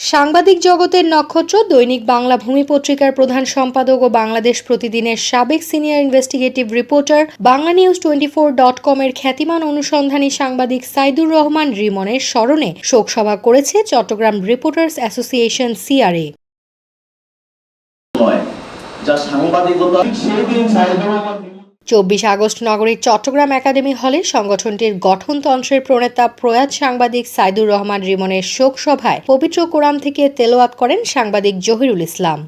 সাংবাদিক জগতের নক্ষত্র দৈনিক বাংলা ভূমি পত্রিকার প্রধান সম্পাদক ও বাংলাদেশ প্রতিদিনের সাবেক senior investigative reporter Bangla news twenty four dot কমের খ্যাতিমান অনুসন্ধানী সাংবাদিক সাইদুর রহমান রিমনের স্মরণে শোকসভা করেছে চট্টগ্রাম রিপোর্টার্স অ্যাসোসিয়েশন সিআরএ। যা সাংবাদিকতা চব্বিশ আগস্ট নগরীর চট্টগ্রাম একাডেমি হলে সংগঠনটির গঠনতন্ত্রের প্রণেতা প্রয়াত সাংবাদিক সাইদুর রহমান রিমনের শোক সভায় পবিত্র কোরআন থেকে তেলোয়াত করেন সাংবাদিক জহিরুল ইসলাম।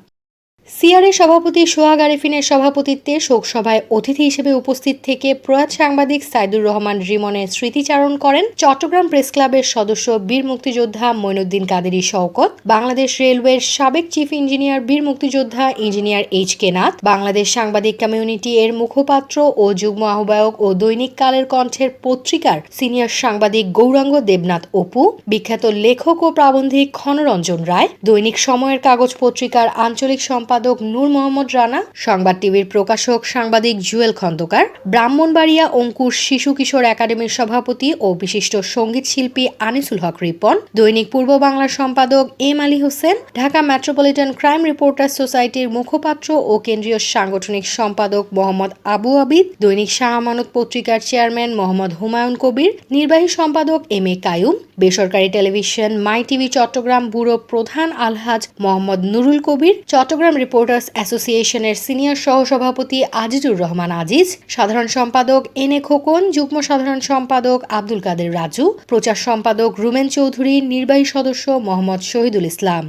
সিআরএ সভাপতি সোহাগ আরিফিনের সভাপতিত্বে শোকসভায় অতিথি হিসেবে উপস্থিত থেকে প্রয়াত সাংবাদিক সাইদুর রহমান রিমনের স্মৃতিচারণ করেন চট্টগ্রাম প্রেস ক্লাবের সদস্য বীর মুক্তিযোদ্ধা মইনুদ্দিন কাদেরী শওকত, বাংলাদেশ রেলওয়ের সাবেক চিফ ইঞ্জিনিয়ার বীর মুক্তিযোদ্ধা engineer H K Nath, Bangladesh সাংবাদিক কমিউনিটি এর মুখপাত্র ও যুগ্ম আহ্বায়ক ও দৈনিক কালের কণ্ঠের পত্রিকার সিনিয়র সাংবাদিক গৌরাঙ্গ দেবনাথ অপু, বিখ্যাত লেখক ও প্রাবন্ধিক ক্ষণরঞ্জন রায়, দৈনিক সময়ের কাগজ পত্রিকার আঞ্চলিক সম্পাদক নূর মোহাম্মদ রানা, সংবাদ টিভির প্রকাশক সাংবাদিক জুয়েল খন্দকার, ব্রাহ্মণবাড়িয়া অঙ্কুশ শিশু কিশোর একাডেমির সভাপতি ও বিশিষ্ট সংগীত শিল্পী আনিসুল হক রিপন, দৈনিক পূর্ব বাংলার সম্পাদক M Ali Hossain, Dhaka metropolitan crime reporter সোসাইটির মুখপাত্র ও কেন্দ্রীয় সাংগঠনিক সম্পাদক মোহাম্মদ আবু আবিদ, দৈনিক শাহ আমানত পত্রিকার চেয়ারম্যান মোহাম্মদ হুমায়ুন কবির, নির্বাহী সম্পাদক এম এ কায়ুম, বেসরকারি television my TV Chattogram bureau প্রধান আলহাজ মোহাম্মদ নুরুল কবির, চট্টগ্রাম রিপোর্টার্স অ্যাসোসিয়েশনের সিনিয়র সহসভাপতি আজিজুর রহমান আজিজ, সাধারণ সম্পাদক এন এ খোকন, যুগ্ম সাধারণ সম্পাদক আব্দুল কাদের রাজু, প্রচার সম্পাদক রুমেন চৌধুরী, নির্বাহী সদস্য মোহাম্মদ শহীদুল ইসলাম।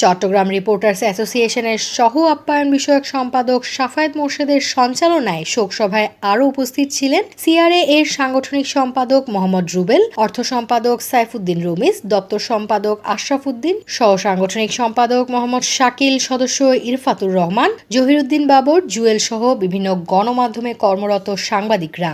চট্টগ্রাম রিপোর্টার্স অ্যাসোসিয়েশনের সহ আপ্যায়ন বিষয়ক সম্পাদক সাফায়েত মোর্শেদের সঞ্চালনায় শোকসভায় আরও উপস্থিত ছিলেন সিআরএ এর সাংগঠনিক সম্পাদক মোহাম্মদ রুবেল, অর্থ সম্পাদক সাইফুদ্দিন রমিজ, দপ্তর সম্পাদক আশরাফুদ্দিন সহ সাংগঠনিক সম্পাদক মোহাম্মদ শাকিল, সদস্য ইরফাতুর রহমান, জহিরুদ্দিন বাবর, জুয়েল সহ বিভিন্ন গণমাধ্যমে কর্মরত সাংবাদিকরা।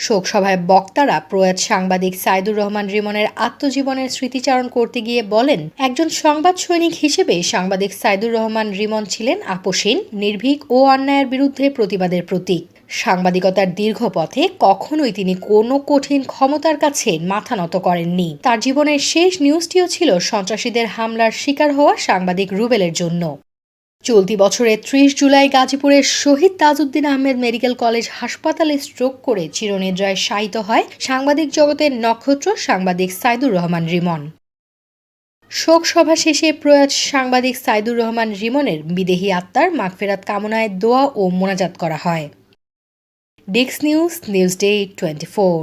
শোকসভায় বক্তারা প্রয়াত সাংবাদিক সাইদুর রহমান রিমনের আত্মজীবনের স্মৃতিচারণ করতে গিয়ে বলেন, একজন সংবাদ সৈনিক হিসেবে সাংবাদিক সাইদুর রহমান রিমন ছিলেন আপোষহীন, নির্ভীক ও অন্যায়ের বিরুদ্ধে প্রতিবাদের প্রতীক। সাংবাদিকতার দীর্ঘ পথে কখনোই তিনি কোনো কঠিন ক্ষমতার কাছে মাথা নত করেননি। তার জীবনের শেষ নিউজটিও ছিল সন্ত্রাসীদের হামলার শিকার হওয়া সাংবাদিক রুবেলের জন্য। চলতি বছরের ত্রিশ জুলাই গাজীপুরের শহীদ তাজউদ্দিন আহমেদ মেডিকেল কলেজ হাসপাতালে স্ট্রোক করে চিরনিদ্রায় শায়িত হয় সাংবাদিক জগতের নক্ষত্র সাংবাদিক সাইদুর রহমান রিমন। শোক সভা শেষে প্রয়াত সাংবাদিক সাইদুর রহমান রিমনের বিদেহী আত্মার মাগফেরাত কামনায় দোয়া ও মোনাজাত করা হয়। ডিক্স news news day twenty four.